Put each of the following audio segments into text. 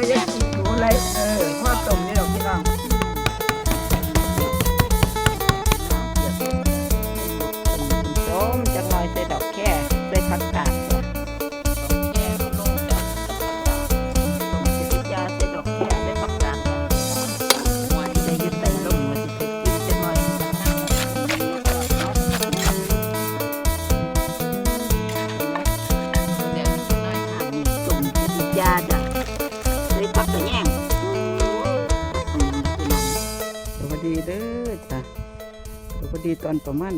อ ประมาณ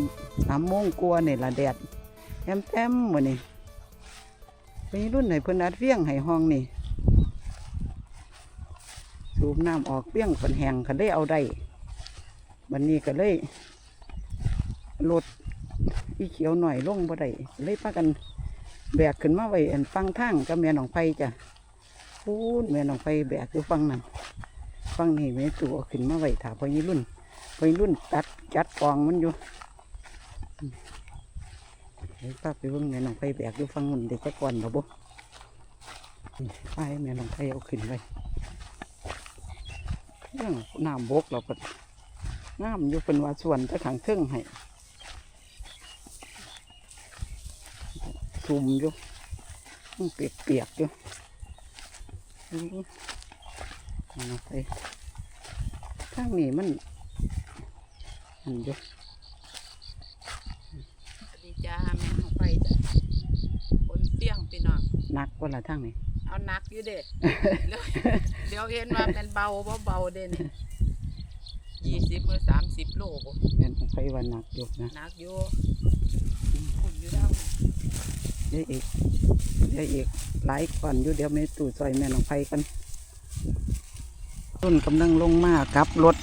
สามโมงกว่าเนี่ยละแดดแอมแอมๆมื้อนี้ไปรุ่นไหนเพิ่นอัดเวียงให้ห้องนี่สูบน้ำออกเวียงเป็นแหงก็เลยเอาได้วันนี้ก็เลยลดอีเขียวหน่อยลงบ่ได้เลยพากันแบกขึ้นมาไว้อันฟังทางกับแม่หนองไฟจ้ะพูดแม่หนองไฟแบกอยู่ฟังนั้นฟังนี่แม่ตัวขึ้นมาไว้ถาพอยี่รุ่นวัยรุ่นตัดจัดกองมันอยู่ เฮ้ยป้าไปเบิ่งแม่น้องไปแบกอยู่ฟังมันเด็กก่อนบ่บ่ไปแม่น้องไปเอาขึ้นไว้เรื่องน้ำบกเราก็น้ำอยู่เป็นว่าส่วนตะขังเทิงให้ซุ่มอยู่มันเปียกๆอยู่อืมเอาไปข้างนี้มันอันเดียว สวัสดีจ้าแม่ของ ไปจ้ะคนเสี่ยงพี่น้องหนักกว่าละทางนี้ เอานักอยู่เด้เดี๋ยวเดี๋ยวเห็นว่าเป็นเบาบ่เบาเด่นยี่สิบมือสามสิบโลบ่แม่นของไฟวันหนักอยู่นะนักอยู่คุณอยู่แล้วเดี๋ยวอีกเดี๋ยวอีกหลายก่อนอยู่เดี๋ยวแม่ตู่ซอยแม่น้องไฟกันต้นกำลังลงมากลับรถ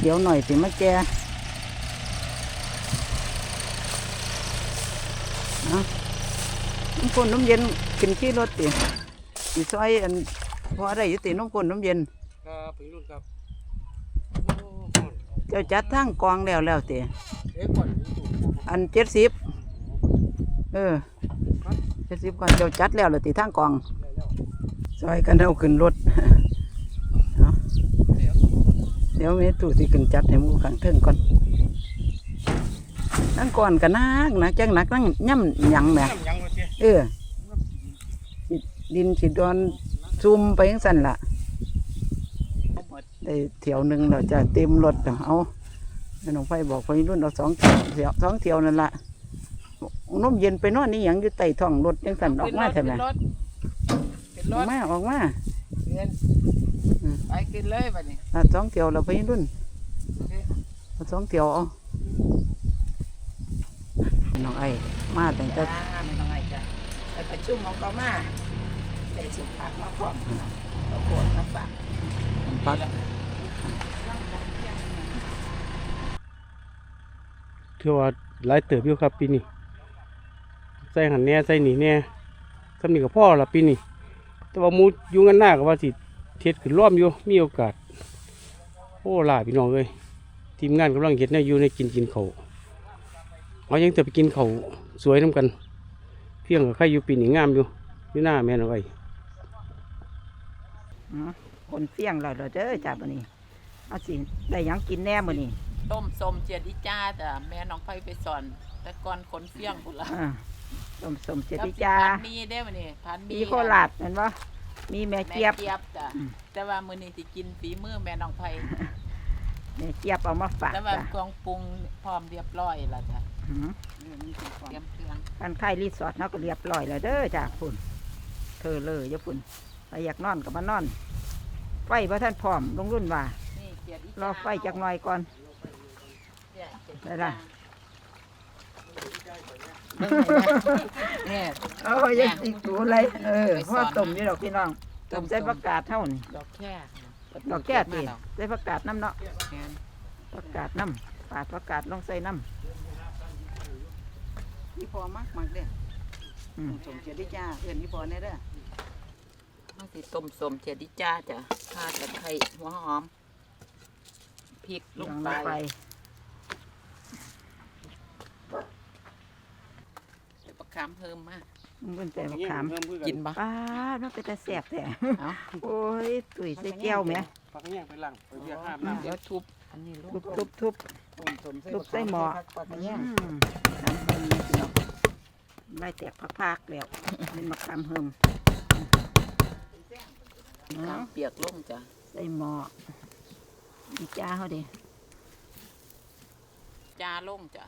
เดี๋ยวหน่อยสิมาแก เอาน้ำข้นน้ำเย็นกินขี้รถติสิซอยอันพอได้อยุติน้ำข้นน้ำเย็นครับพี่รุ่นครับเจ้าจัดทางกองแล้วแล้วติเอ๊ะก่อนพี่ตู่อันเจ็ดสิบเออเจ็ดสิบก่อนเจ้าจัดแล้วเลยติทางกองได้แล้วซอยกันเอาขึ้นรถเอาเดี๋ยวแม่ตู่สิขึ้นจัดให้หมูขังเทิงก่อน นั่งก่อนกันนักนะจังหนักนั่งย่ำหยังแหมน้ำยังมาเตี้ยเออสิดินสิดอนซุ่มไปยังสั่นละได้เที่ยวหนึ่งเราจะเต็มรถแล้วเอาแม่น้องไฟบอกพอรุ่นเราสองเที่ยวเที่ยวสองเที่ยวนั่นละนมเย็นไปนอนนี่หยังอยู่ใต้ท้องรถยังสั่นออกมาเถอะขึ้นะนรถขึ้นอรอกถมาออกมาเงินอืมไปขึ้นเลยบัดนี้อะสองเที่ยวเราไปรุ่นเอาสองเที่ยวเอา น้องไอ้มาตั้งแต่จ้าไม่ต้องไงจ้ะไปประชุมของเขามาได้สุขภาพมาพร้อมเอาขวดมาฝากพักถือว่าหลายเติบอยู่ครับปีนี้ใส่หันแน่ใส่หนีแน่สำนีกับพ่อละปีนี้แต่ว่ามูอยู่กันหน้ากับว่าสิเทศขึ้นร่อมอยู่มีโอกาส โอ้ลาพี่น้องเลยทีมงานกำลังเห็ดแนวอยู่ในกินกินเขา เอายังจะไปกินเขาวสวยน้ำกัน เพียงกับใครอยู่ปีนี้งามอยู่อยู่หน้าแม่นเอาไว้อืมคนเสี่ยงเราเราเด้อจ้าบันนี้เอาสิได้หยังกินแน่มื้อนี้ต้มส้มเจียดิจ้าจ้ะแม่น้องไปไปสอน แต่ก่อนคนเสี่ยงพุ่นละอ่าสมสมเจกับดีสิจ้าพันมีได้อวันนี้พันมีมีโคราชเห็นปะมีแม่แม่เจี๊ยบเจี๊ยบจ้ะอืมแต่ว่ามื้อนี้สิกินฝีมือแม่น้องไผแม่เจี๊ยบเอามาฝากแต่ว่าจ้ะเครื่องปรุงพร้อมเรียบร้อยแล้วจ้ะ อืมเตรียมเครื่องการค่ายรีสอร์ทเขาก็เรียบร้อยแล้วเด้อจ้าพุ่นเธอเลยอยาพุ่นใครอยากนอนก็มานอน ไฟพระท่านพร้อมลงรุ่นว่า นี่เจียดอีรอไฟจักหน่อยก่อน เนี่ยเจียดอีได้ล่ะ เนี่ยเอ้ยยังติดตูอะไรเออพ่อต้มนี่ดอกพี่น้องต้มใส่ผักกาดเท่านี่ดอกแค่ดอกแก้ตีใส่ผักกาดน้ำเนาะแม่นผักกาดน้ำปาดผักกาดลงใส่น้ำ นี่พอมากมากเด้ออืมสมเจดีจ้าเอื่นนี่พอแน่เด้อเอาสิต้มส้มเจียดอีจ้าจ้ะข่าตะไคร้หัวหอมพริกลลงงไปไปเดี๋ยวประคามเพิ่มมาอมันเป็นมะขามกินบ่ป้าดมันเป็นแต่แสบแต่เอาโอ้ยตุ๋ยใส่แก้วไหมปักแยงไปหลังไปเบียร์ห้ามน้ำเดี๋ยวทุบ อันนี้ลงทุบทุบทุบทุบใส่หม้ออืมทำเพิ่มนี่พี่น้องไล่แตกพักๆแล้วเป็นมะขามเฮิมน้ำเปียกลงจ้ะใส่หม้อดีจ้าเขาดิจาลงจ้ะ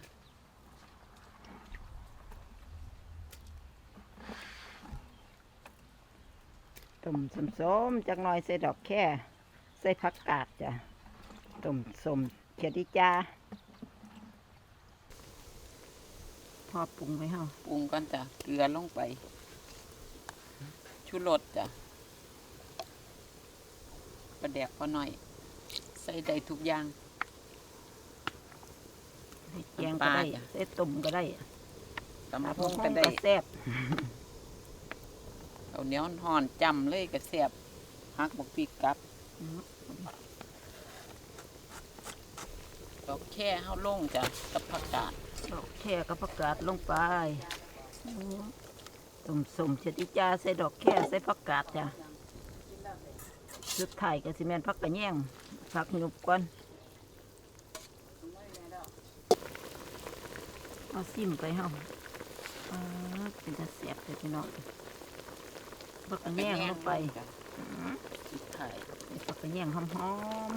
ต้มสมสมๆจักหน่อยใส่ดอกแค่ ใส่ผักกาดจ้ะ ต้มสมเขียดดีจ้าพอปรุงไว้เฮาปรุงก่อนจ้ะเกลือลงไป ชูรสจ้ะประแดกพอหน่อย ใส่ได้ทุกอย่างใส่แกงก็ได้น้ำปลาจ้ะใส่ต้มก็ได้ตำตำบับักกหุ่งหุ่งก็ได้ก็แซ่บเอาเหนียวห่อนจำเลยก็แซ่บฮักบักพริกกับ ดอกแค่เฮาลงจ้ะกับผักกาดดอกแค่กับผักกาดลงไปต้มสมเขียดดีจ้าใส่ดอกแค่ใส่ผักกาดจ้ะสุดท้ายก็สิแม่นผักกระแยงผักหนุบก่อนเอาซิมไปเฮาอ่าเป็นจะแซ่บเลยพี่น้องผักกระแยงลงไป จ้ะสุดท้ายผักกระแยงหอมหอม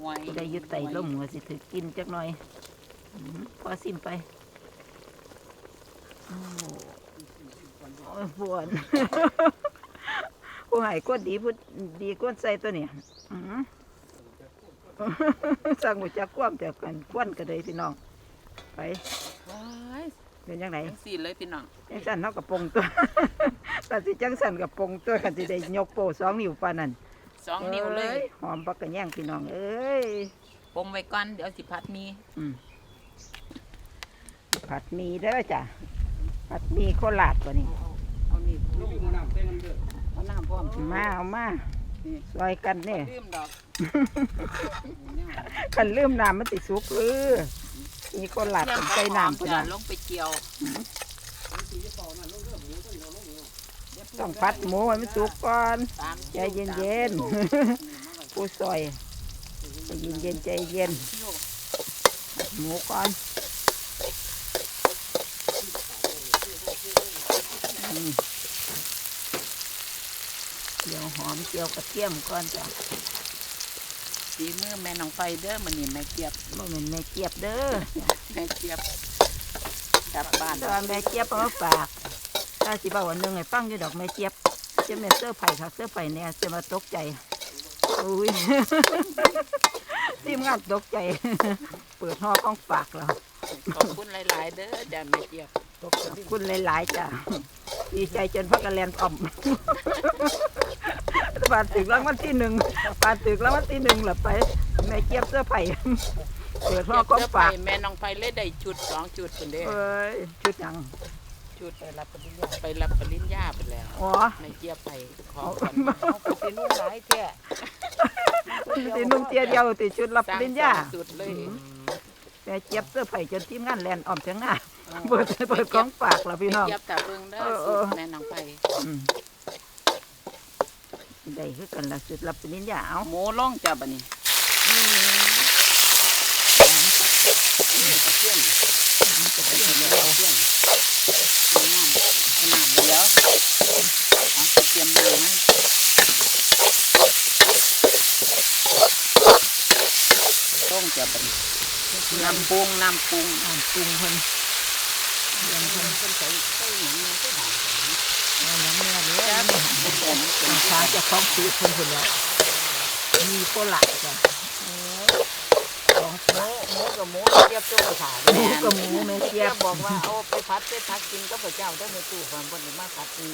หวยๆได้อยุดไตล่มก็สิถือกินจักหน่อยอืมพอซิมไปโอ้โอ้ยปวดผู้ใหายก้นดีผู้ดีก้นใส่ตัวเนี่ยอื้อหือสั่งหมดจากความแต่กันควนก็เลยพี่น้องไปว้าย เป็นยังไงจังสี่เลยพี่น้องจังสันเท่ากับปงตัวแต่สิจังสันกับปงตัวกันสิได้ยกโปสองนิ้วปานนั้นสองนิ้วเลยอ้หอมปักกระแย่งพี่น้องเอ้ยปรุงไว้ก่อนเดี๋ยวสิพัดมีอืมผัดหมีเด้อจ้ะผัดหมีโคราชตัวนี้เอานี่ลูกน้ำเต้นน้ำเดือดเอาน้ำพร้อมมาเอามาซอยกันเนี่ยลืมดอกคันลืมน้ำมันติสุกเออ มีโคราชเป็นใส่น้ำพุ่นจะน่ะลงไปเกี่ยวต้องพัดหมูให้มันสุกก่อนตามใจเย็นๆผู้ซอยใจเย็นเย็นๆใจเย็นหมูก่อนอืมเจียวหอมเจียวกระเทียมก่อนจ้ะ สีมือแม่น้องไฟเด้อมันนี่แม่เกียบบ่แม่นแม่เจี๊ยบเด้อแม่เกียบกลับบ้านแต่ว่าแม่เจี๊ยบเอามาฝากถ้าสิบอกวันหนึ่งให้ฟังอยู่ดอกแม่เจี๊ยบจะแม่เสื้อไผ่ค่ะเสื้อไผ่เนี่ยจะมาตกใจอุ้ย ทีมงานตกใจ เปิดห่อของฝากเราขอบคุณหลาย ๆ เด้อจ้าแม่เกียบขอบคุณหลายๆจ้ะดีใจจนพักกันแลนอ่อม บาดตึกรางวัลที่หนึ่งบาดตึกรางวัลที่หนึ่งหลับไปแม่เจี๊ยบเสื้อไผ่เปิดห่อของฝากแม่น้องไฟเลยได้ชุดสองชุดคนเด้อเอ้ยชุดหยังชุดไปรับปริญญาไปรับปริญญาไปแล้วอ๋อแม่เกียบไปขอเอาก่อนเอาไปนุ่งหลายแท้ตีนุ่งเตียเดียวติชุดรับปริญญาสร้งสองชุดเลยแม่เจี๊ยบเสื้อไผ่จนทีมงานแลนอ่อมเสียงหน้าเปิดเปิดของฝากแล้วพี่น้องเกียบตาเบิ่งเด้อเออเอสุอดแม่น้องไฟอืม ได้คือกันละสุดรับปริญญาเอาหมูล่องจ้าบัดนี้นี่กระเทียมกระเทียมเดียวกระเทียมเอาน้ำเอาน้ำเดี๋ยวเอากระเทียมน้ำมันล่องจ้าบัดนี้น้ำปรุงน้ำปรุงอ่านปรุงเพิ่นยังเพิ่นคนใส่ใส่หยังเนี่ยก็ได้เอาหยังเนื้อเด้จ้าอ ผมผมทางช้างจะคล้องซื้อเพิ่นพุ่นแล้วมีโคละจ้ะของหมูหมูกับหมูเทียบตัวขาหมูกับหมูแม่เจี๊ยบบอกว่าเอาไปพัดไปพักกินก็พระเจ้าได้ในตู้ความบนมาพัดนี่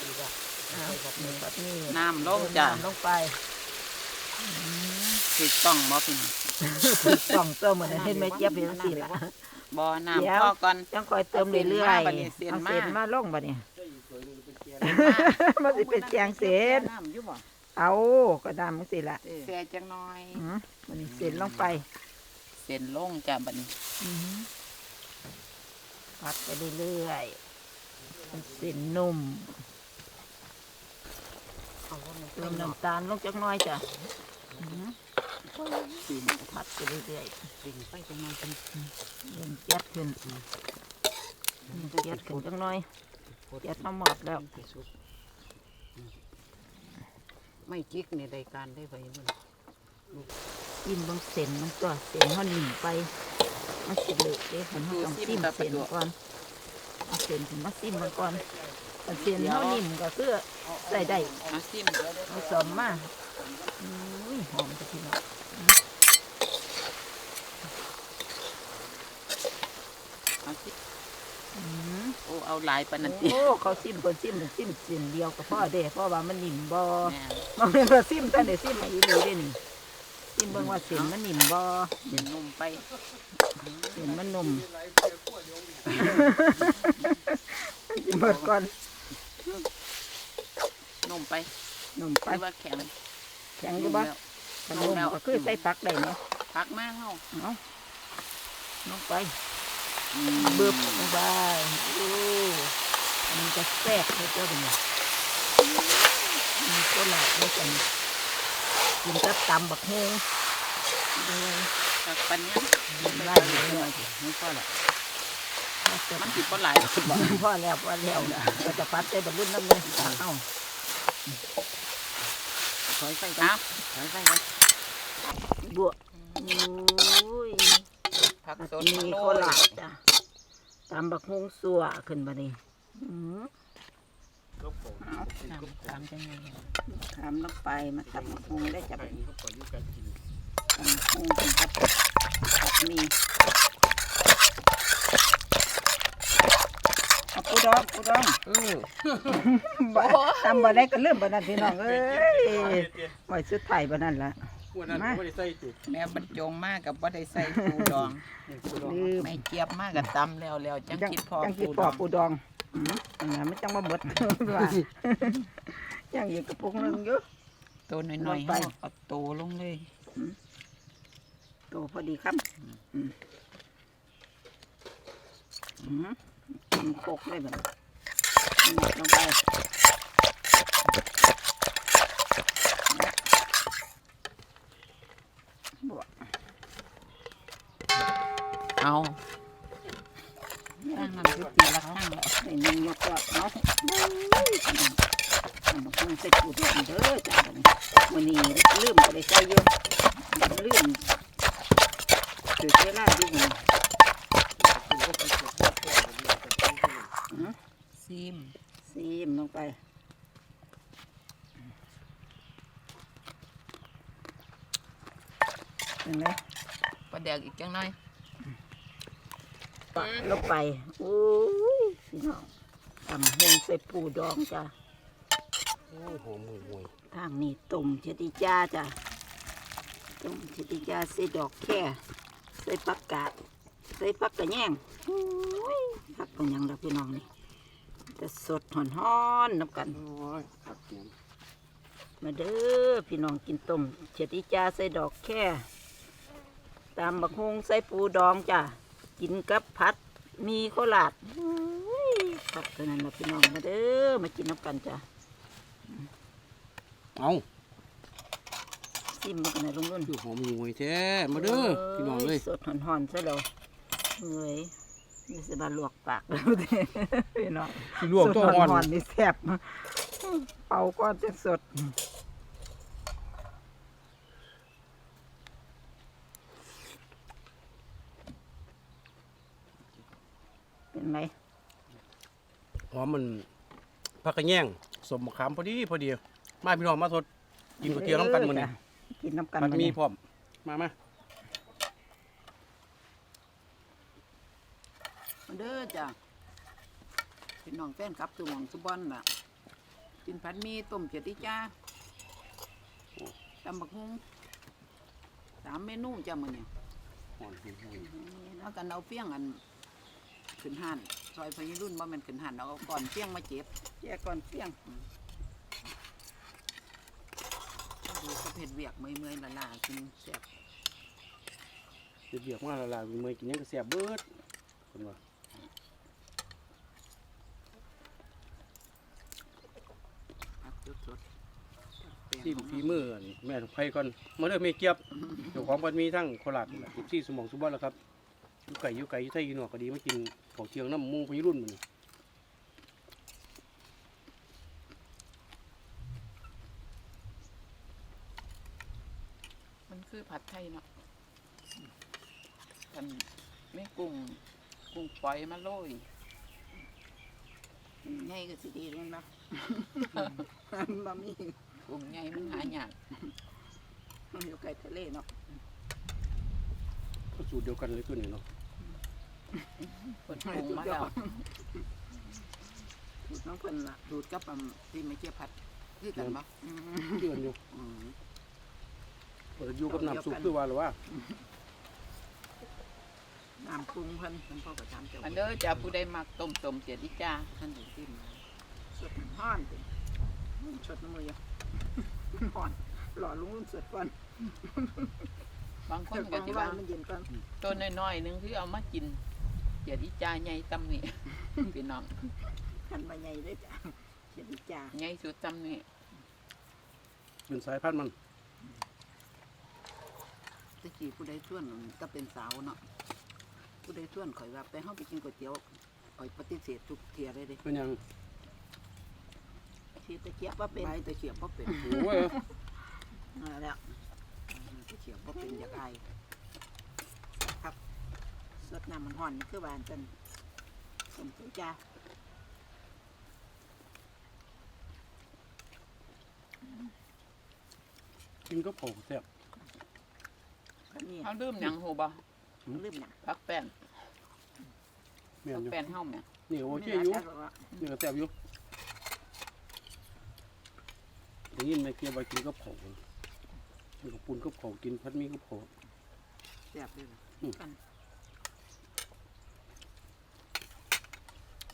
ดีกว่าเอาแบบนี้แบบนี้น้ำลงจ้ะน้ำลงไปติดต้องบ่พี่สองเติมเหมือนเห็นแม่เจี๊ยบเป็นสี่ละบ่เดี๋ยวน้ำพอก่อนจังคอยเติมเรื่อยเอาเส้นมาบัดนี้ๆเอาเส้นมาลงบัดนี้ มันสิเป็นแจงเส้นน้ำอยู่บ่เอาก็ดำมันสิละแซ่จังน้อยอืมมันเส้นลงไป เส้นลงจ้ะบัดนี้อืมผัดไปเรื่อยมันเส้นนุ่มเติมน้ำตาลลงจักหน้อยจ้ะอื้อหือผัดไปเรื่อยๆดิ่งไปจังมันเป็นเริ่มเจ็ดขึ้นเริ่มเจ็ดขึ้นจังหน่อย เดี๋ยวทำหมดแล้ว ไม่จิกในรายการได้ไปมันกินบางเส้นมันก็เส้นเขาหนิ่มไปมันสิเลือเด้ผมต้องซิมเส้นก่อนเอาเส้นถึงมาซิมมันก่อนเส้นเขาหนิ่มก็คือใส่ได้เอาซิมเอาสมมาอุ้ยหอมกะทิเนาะ อาซิม อืม โอ้ เอาหลายปานนั้นติโอ้เขาซิมคนซิมเป็นซิมเส้นเดียวกับพ่อเด้เพราะว่ามันหนิ่มบ่แม่มันเป็นว่าซิมแต่เดี๋ยวซิมมาอีหลีเด้นี่ซิมเบิ่งว่าเส้นมันหนิ่มบ่เดี๋ยวนุ่มไปเส้นมันนุ่มกินเบิดก่อนนุ่มไปนุ่มหไปรือว่าแข็งแข็งอยู่บ่ถ้านุ่มก็คือใส่ผักได้เนาะพักมากเฮา เอาลงไปอืม เบิบลงไปโอ้อันนี้ก็แซ่บเลยเจ้าเป็นมีโคลาด้วยกันกินกับตำบักฮงด้วยพักปันเนี้ยไล่เลยหน่อยไม่พอละมัมันนสิบ่หลายบ่พ่อแล้วพ่อแล้วก็จะปัดใส่บรรลุน้ำเลยเอาถอยไปก่อนถอยไปก่อนบวอุ้ย ผักสตัดวนี้โคลาจ้ะตำบักฮงสัวขึ้นมาดิอืมน้ำตามจังไงทำลงไปมาตำบักฮงได้จับตำบักฮงเป็นกับกับมีเอาปูดองปูดองเออบ่ตำบ่ได้ก็ลืมบ่นั่นพี่น้องเอ้ยไว้สุดท้ายบ่นั่นล่ะ วันนั้นมาไม่ได้ใส่ติดแม่บรรจงมากกับว่าได้ใส่ปูดองลืมแม่เจี๊ยบมากกับตำแล้วแล้วจังคิดพอจังคิดปูพดอองปูดองอืมอันนั้นมันจังบ่หมดว่ายังอีกกระปุกหนึงอยู่ ตัวน้อยๆลงไปเฮาเอาโตลงเลยโตพอดีครับอืมอืมกินโคกเลยบัดนี้นี่ลงไป บวก เอาตั้งนั่นคือตีละข้างแล้วใส่หนึ่งยกก็เอาทำบักหุ่งใส่ปูดองเด้อจ้าบัดนี้วันนี้ลืมก็ได้ใส่เยอะลืมถือเวลาดีหนึ่งซิมซีมลงไปเห็นไหมปลาแดกอีกจังหน่อย ปะลงไปโอ้ยพี่น้องทำหงใส่ปูดองจ้ะโอ้โหหวยหวยทางนี้ต้มเชติจ้าจ้ะต้มเชติจ้าใส่ดอกแค่ใส่ผักกาดใส่ผักกระแยงโอ้ยผักกระยังแล้วพี่น้องนี่จะสดหอนห้อนๆน้ำกัน โอ้ยครับผมมาเด้อพี่น้องกินต้มเชติจ้าใส่ดอกแค่ตามบักฮงใส่ปูดองจ้ะ กินกับผัดมีโคราดโอ้ยผักเท่านั้นละพี่น้องมาเด้อมากินน้ำกันจ้ะเอาซิมมากันนะลุงรุ่นคือหอมหวยแท้มาเด้อพี่น้องเลยสดหอนๆซะแล้วเฮ้ยนี่สิบาลวกปากแล้วเด้พี่น้องที่ลวกตัวอ่อนสดๆนี่แซ่บเป่าก้อนจะสดเป็น ไหมหอมมันผักกระแยงสมมะขามพอดีพอดีมาพี่น้องมาสดกินก๋วยเตี๋ยวน้ำกันมื้อนี้จ้ะกินน้ำกันผัดมื้อมีนี้พร้อมมามามาเด้อจ้ะพี่น้องแฟนครับสุหวังสุบอนน่ะกินผัดหมีต้มเจติจ้าตำบักฮุงสามเมนูจ้ะมื้อนี้หอนหวยหวยแล้วกันเอาเฟี้ยงอัน ขึ้นหันซอยพญรุ่นบ่แมันขึ้นหันเอาก่อนเฟี้ยงมาเจ็บแย่ก่อนเฟี้ยงดูสะเพ็ดเบียกเมื่อยๆละลากินแสบเดือดเบียกมาละลาเมือกินยังก็เสียบเบิดคนว่าผักสดๆซีมฝีมือนี่แม่ถูกไพ่ก่อนมาเริ่มไม่เกียบเจ้าของบันมีทั้งโคราชที่สมองสุบันแล้วครับ ยู่ไก่อยู่ไก่อยู่ไทยอยู่นอกก็ดีมากินของเชียงน้ำหมูพยรุ่นมันมันคือผัดไทยเนาะกันไม่กุ้งกุ้งปล่อยมาโรยง่ายก็สิดีเลยเนาะบะหมี่กุ้งใหญ่มันหายากมันอยู่ใกล้ทะเลเนาะก็สูตรเดียวกันเลยตัวนี้เนาะ เปิดกุ้งมาแล้วสูตรน้องเพิ่นล่ะดูดกับอันที่ไม่เจียผัดคือกันปะอืมเดือนอยู่อืมเปิดอยู่กับน้ำซุปคือว่าหรือว่าน้ำปรุงเพิ่นเพิ่นพ่อก็ถามเจ้าอันเด้อจะผู้ใดมักต้มต้มเสียดิจ้าท่านถึงจิ้มสดห้อนสิชดน้ำมืออยู่ห้อนหล่อลุงรุ่นสดก่อนบางคนเจ้าขก็องที่ว่าว่า มันเย็นก่อน ตัวน้อยๆหนึงที่เอามากิน เสียดิจ้าใหญ่ตำนี่พี่น้องขันมาใหญ่เลยจ้ะเขียนจ่าใหญ่สุดตำนี่เป็นสายพันธุ์มันตะกี้ผู้ใดส่วนก็เป็นสาวเนาะผู้ใดส่วนข่อยว่าไปห้องไปกินก๋วยเตี๋ยวข่อยปฏิเสธทุกเทียเลยเด้เป็นหยังที่ตะเกียบว่าเป็นใบตะเกียบว่าเป็นโอ้ยนั่นแหล้วตะเกียบว่าเป็นอยากอายครับ สดน้ำมันห่อนนี่คือหวานจันสมจุจ้ากินก็เผาแซ่บก็นี่เขาลืมหยังหูบ่ลืมหนังพักแป้นแม่นพักอยู่แป้นเฮาแม่นี่โอเคอยู่นี่ก็แซ่บอยู่อย่างนี้ไม่เกี่ยวไปกินก็เผากินกับปุนก็เผากินพัดหมีก็เผาแซ่บเลยล่ะมัน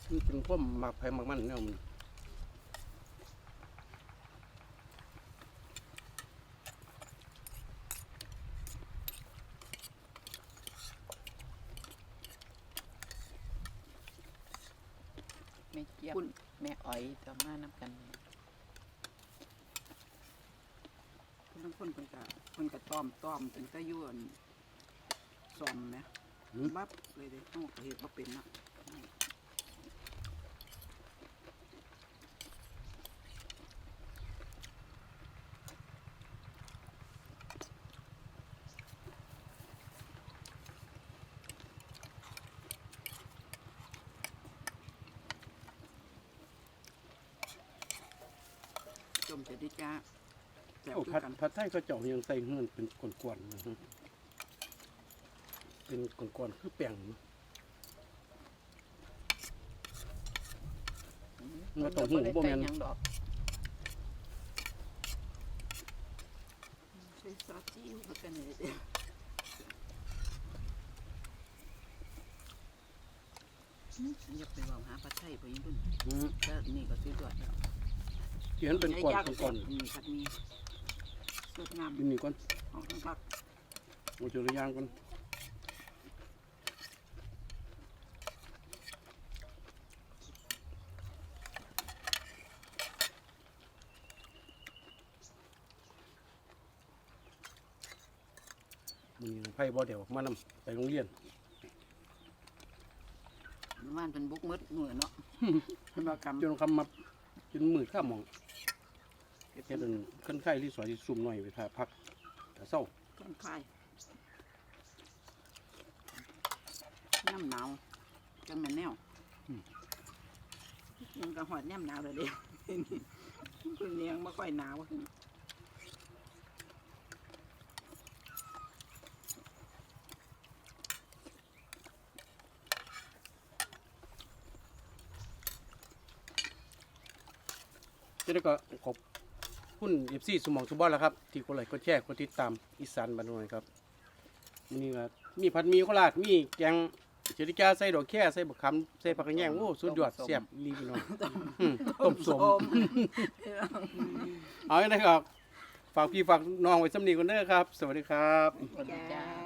เป็นพวกหมักไผ่หมักมันเนี่ยมันแม่เจี๊ยบแม่อ้อยจะมานํกันคนทั้งคนเป็นกะคนกะต้อมต้อมถึงจะยวนซอมนะหืมบับเลยเด้ห้องเหตุว่าเป็นนะ จมจะดิจ้าแซ่บโอ้คือผัดกันผัดไทยก็เจาะยังใส่เงินเป็นก้อนๆนะฮะเป็นก้อนๆคือแป้งเนาะมันต้องหูบ่แม่นหยังดอกใส่ซอสซีอิ๊วคือกันเลยเด้อยากไปวางหาปลาไทยไปยังรุ่นอืมแล้วนี่ก็ซื้อด้วยแล้ว เขียนเป็นก้อนเป็นก้อนมีผัดมีสดน้กินนี่ก่อนำของทั้งพักเอาเจอระยางก่อนมีไผ่บ่เดี๋ยวมานำไปโรงเรียนว่านเป็นบุกมืดมือเนาะเป็นว่ากรรมจนคำมาจ นมือข้ามหมองเฮ็ดเป็นขั้นไข่ที่สวยที่ซุ่มหน่อยไปทาพักแต่เศร้าต้นไข่น้ำหนาวจังแม่นแนวยังกระหอดย่ำหนาวเลยเด้คุณเลี้ยงไม่ค่อยหนาวจะ ได้ก็ขอบคุณเอฟซีสมองสุบอลแล้วครับ ที่กดไลค์กดแชร์กดติดตามอีสานบ้านหน่อยครับมื้อนี้ก็มีผัดหมีโคราชมีแกงเจริกาใส่ดอกแค่ใส่บักคำใส่ผักกระแยงโอ้สุดยอดแซ่บอีหลีพี่น้องอืมต้มสม เอาไว้นะครับฝากพี่ฝากน้องไว้สำนีกันเด้อครับ สวัสดีครับสวัสดีจ้า